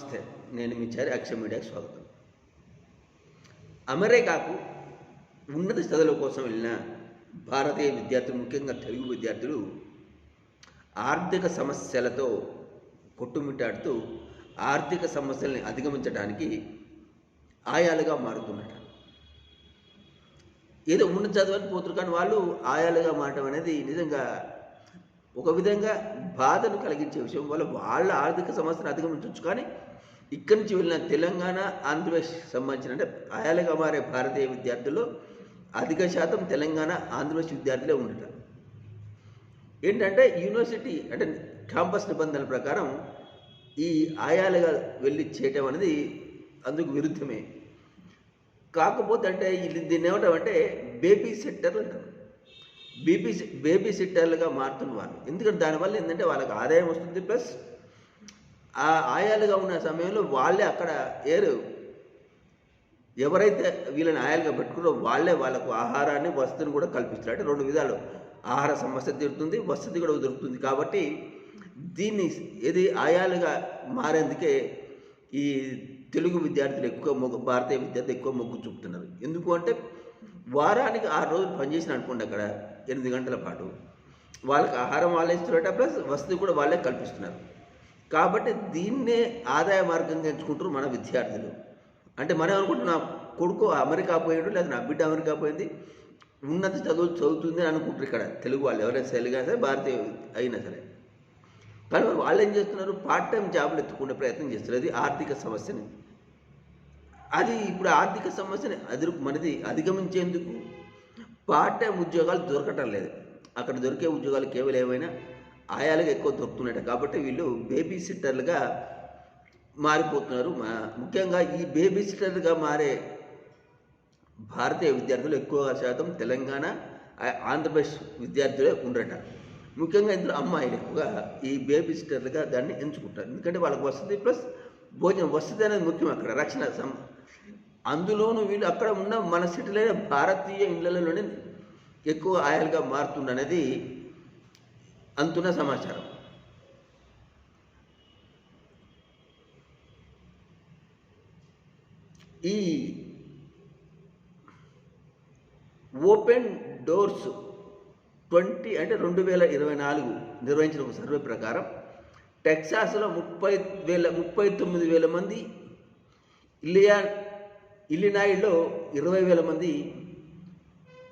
నమస్తే. నేను మీ చారి అక్షయ మీడియాకి స్వాగతం. అమెరికాకు ఉన్నత చదువుల కోసం వెళ్ళిన భారతీయ విద్యార్థులు ముఖ్యంగా తెలుగు విద్యార్థులు ఆర్థిక సమస్యలతో కొట్టుమిట్టాడుతూ ఆర్థిక సమస్యల్ని అధిగమించడానికి ఆయాలుగా మారుతున్నట. ఏదో ఉన్న చదవని పోతురు కానీ వాళ్ళు ఆయాలుగా మారటం అనేది నిజంగా ఒక విధంగా బాధను కలిగించే విషయం వల్ల వాళ్ళ ఆర్థిక సమస్యను అధిగమించవచ్చు. కానీ ఇక్కడి నుంచి వెళ్ళిన తెలంగాణ ఆంధ్రప్రదేశ్ సంబంధించిన అంటే ఆయాలుగా మారే భారతీయ విద్యార్థుల్లో అధిక శాతం తెలంగాణ ఆంధ్రప్రదేశ్ విద్యార్థులే ఉండట. ఏంటంటే యూనివర్సిటీ అంటే క్యాంపస్ నిబంధనల ప్రకారం ఈ ఆయాలుగా వెళ్ళి చేయటం అనేది అందుకు విరుద్ధమే. కాకపోతే అంటే దీన్ని ఏమంటాం అంటే బేబీ సెక్టర్లు అంటారు బీబీ బేబీ సిట్టర్లుగా మారుతున్న వాళ్ళు. ఎందుకంటే దానివల్ల ఏంటంటే వాళ్ళకి ఆదాయం వస్తుంది ప్లస్ ఆ ఆయాలుగా ఉన్న సమయంలో వాళ్ళే అక్కడ ఏరు. ఎవరైతే వీళ్ళని ఆయాలుగా పెట్టుకున్నారో వాళ్ళే వాళ్ళకు ఆహారాన్ని వసతిని కూడా కల్పిస్తారు. అంటే రెండు విధాలు. ఆహార సమస్య తీరుతుంది వసతి కూడా దొరుకుతుంది. కాబట్టి దీన్ని ఏది ఆయాలుగా మారేందుకే ఈ తెలుగు విద్యార్థులు ఎక్కువ మొగ్గు భారతీయ విద్యార్థులు ఎక్కువ మొగ్గు చూపుతున్నారు. ఎందుకు అంటే వారానికి ఆరు రోజులు పనిచేసిన అనుకోండి అక్కడ ఎనిమిది గంటల పాటు. వాళ్ళకి ఆహారం వాళ్ళే ఇస్తున్నట్ట ప్లస్ వసతి కూడా వాళ్ళే కల్పిస్తున్నారు. కాబట్టి దీన్నే ఆదాయ మార్గంగా ఎంచుకుంటారు మన విద్యార్థులు. అంటే మనం అనుకుంటున్నాం కొడుకు అమెరికా పోయాడు లేదా నా బిడ్డ అమెరికా పోయింది ఉన్నత చదువు చదువుతుంది అని అనుకుంటారు ఇక్కడ. తెలుగు వాళ్ళు ఎవరైనా తెలుగు సరే భారతీయ అయినా సరే. కానీ వాళ్ళు ఏం చేస్తున్నారు? పార్ట్ టైం జాబులు ఎత్తుకునే ప్రయత్నం చేస్తారు అది ఆర్థిక సమస్యని అది ఇప్పుడు ఆర్థిక సమస్యని అదురు మనది అధిగమించేందుకు పార్ట్ టైం ఉద్యోగాలు దొరకటం లేదు. అక్కడ దొరికే ఉద్యోగాలు కేవలం ఏమైనా ఆయాలుగా ఎక్కువ దొరుకుతున్నాయట. కాబట్టి వీళ్ళు బేబీ సిట్టర్లుగా మారిపోతున్నారు ముఖ్యంగా ఈ బేబీ సిట్టర్లుగా మారే భారతీయ విద్యార్థులు ఎక్కువ శాతం తెలంగాణ ఆంధ్రప్రదేశ్ విద్యార్థులే ఉండట ముఖ్యంగా ఇందులో అమ్మాయిలు ఎక్కువగా ఈ బేబీ సిట్టర్లుగా దాన్ని ఎంచుకుంటారు. ఎందుకంటే వాళ్ళకి వసతి ప్లస్ భోజనం వస్తుంది అనేది ముఖ్యం అక్కడ రక్షణ సం అందులోనూ వీళ్ళు అక్కడ ఉన్న మన సిటీలైన భారతీయ ఇళ్ళలోనే ఎక్కువ ఆయాలుగా మారుతుందనేది అంతున్న సమాచారం. ఈ ఓపెన్ డోర్స్ ట్వంటీ అంటే రెండు వేల ఇరవై నాలుగు నిర్వహించిన ఒక సర్వే ప్రకారం టెక్సాస్లో ముప్పై వేల ముప్పై తొమ్మిది వేల మంది ఇలియా ఇలినాయిలో ఇరవై వేల మంది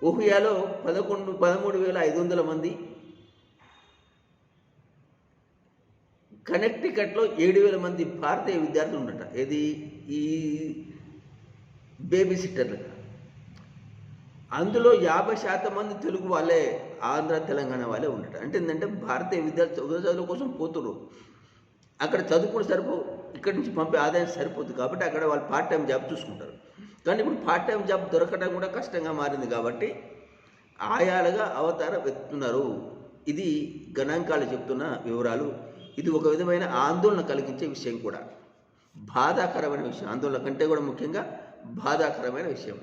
ఓహియాలో పదకొండు పదమూడు వేల ఐదు వందల మంది కనెక్టికట్లో ఏడు వేల మంది భారతీయ విద్యార్థులు ఉండట ఏది? ఈ బేబీ సిట్టర్లుగా అందులో యాభై శాతం మంది తెలుగు వాళ్ళే ఆంధ్ర తెలంగాణ వాళ్ళే ఉంటారు అంటే ఏంటంటే భారతీయ విద్యార్థులు చదువు చదువుల కోసం పోతురు అక్కడ చదువుకుని సరిపో ఇక్కడి నుంచి పంపే ఆదాయం సరిపోతుంది కాబట్టి అక్కడ వాళ్ళు పార్ట్ టైం జాబ్ చూసుకుంటారు. కానీ ఇప్పుడు పార్ట్ టైం జాబ్ దొరకడం కూడా కష్టంగా మారింది కాబట్టి ఆయాలుగా అవతారం ఎత్తున్నారు ఇది గణాంకాలు చెప్తున్న వివరాలు. ఇది ఒక విధమైన ఆందోళన కలిగించే విషయం కూడా. బాధాకరమైన విషయం. ఆందోళన కంటే కూడా ముఖ్యంగా బాధాకరమైన విషయం.